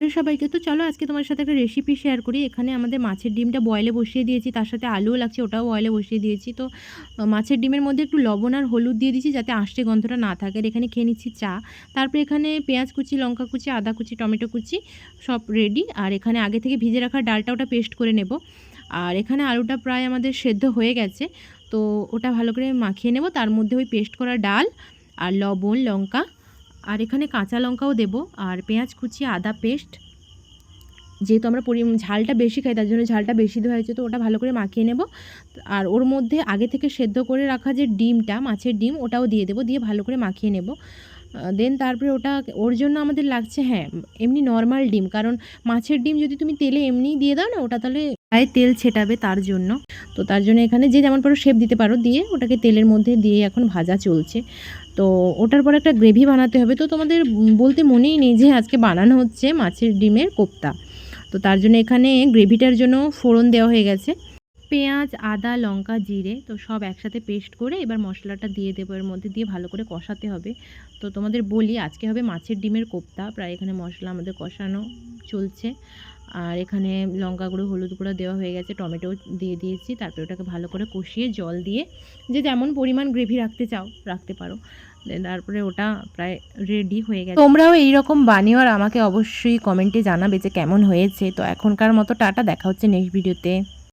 সবাইকে, তো চলো আজকে তোমার সাথে একটা রেসিপি শেয়ার করি। এখানে আমাদের মাছের ডিমটা বয়েলে বসিয়ে দিয়েছি, তার সাথে আলুও লাগছে, ওটাও বয়েলে বসিয়ে দিয়েছি। তো মাছের ডিমের মধ্যে একটু লবণ আর হলুদ দিয়ে দিয়েছি যাতে আষ্টে গন্ধটা না থাকে। আর এখানে খেয়ে নিচ্ছি চা। তারপরে এখানে পেঁয়াজ কুচি, লঙ্কা কুচি, আদা কুচি, টমেটো কুচি সব রেডি আর এখানে আগে থেকে ভিজে রাখা ডালটা ওটা পেস্ট করে নেব। আর এখানে আলুটা প্রায় আমাদের সেদ্ধ হয়ে গেছে। তো ওটা ভালো করে মাখিয়ে নেব। তার মধ্যে ওই পেস্ট করা ডাল আর লবণ, লঙ্কা আর এখানে কাঁচা লঙ্কাও দেব আর পেঁয়াজ কুচি, আদা পেস্ট। যেহেতু আমরা পরি ঝালটা বেশি খাই, তার জন্য ঝালটা বেশি দেওয়া হয়েছে, তো ওটা ভালো করে মাখিয়ে নেব। আর ওর মধ্যে আগে থেকে সেদ্ধ করে রাখা যে ডিমটা, মাছের ডিম, ওটাও দিয়ে দেবো, দিয়ে ভালো করে মাখিয়ে নেব। দেন তারপরে ওটা ওর জন্য আমাদের লাগছে হ্যাঁ এমনি নর্মাল ডিম। কারণ মাছের ডিম যদি তুমি তেলে এমনিই দিয়ে দাও না, ওটা তাহলে গায়ে তেল ছেটাবে তার জন্য। তো তার জন্য এখানে যে যেমন পারো শেপ দিতে পারো, দিয়ে ওটাকে তেলের মধ্যে দিয়ে এখন ভাজা চলছে। তো ওটার পর একটা গ্রেভি বানাতে হবে। তো তোমাদের বলতে মনেই নেই যে আজকে বানানো হচ্ছে মাছের ডিমের কোপ্তা। তো তার জন্য এখানে গ্রেভিটার জন্য ফোড়ন দেওয়া হয়ে গেছে। পেঁয়াজ, আদা, লঙ্কা, জিরে, তো সব একসাথে পেস্ট করে এবার মশলাটা দিয়ে দেবো। এর মধ্যে দিয়ে ভালো করে কষাতে হবে। তো তোমাদের বলি, আজকে হবে মাছের ডিমের কোপ্তা। প্রায় এখানে মশলা আমাদের কষানো চলছে। আর এখানে লঙ্কা গুঁড়ো, হলুদ গুঁড়ো দেওয়া হয়ে গেছে। টমেটো দিয়ে দিয়েছি। তারপরে ওটাকে ভালো করে কষিয়ে জল দিয়ে যে যেমন পরিমাণ গ্রেভি রাখতে চাও, রাখতে পারো। তারপরে ওটা প্রায় রেডি হয়ে গেছে। তোমরাও এইরকম বানিও আর আমাকে অবশ্যই কমেন্টে জানাবে যে কেমন হয়েছে। তো এখনকার মতো টাটা, দেখা হচ্ছে নেক্সট ভিডিওতে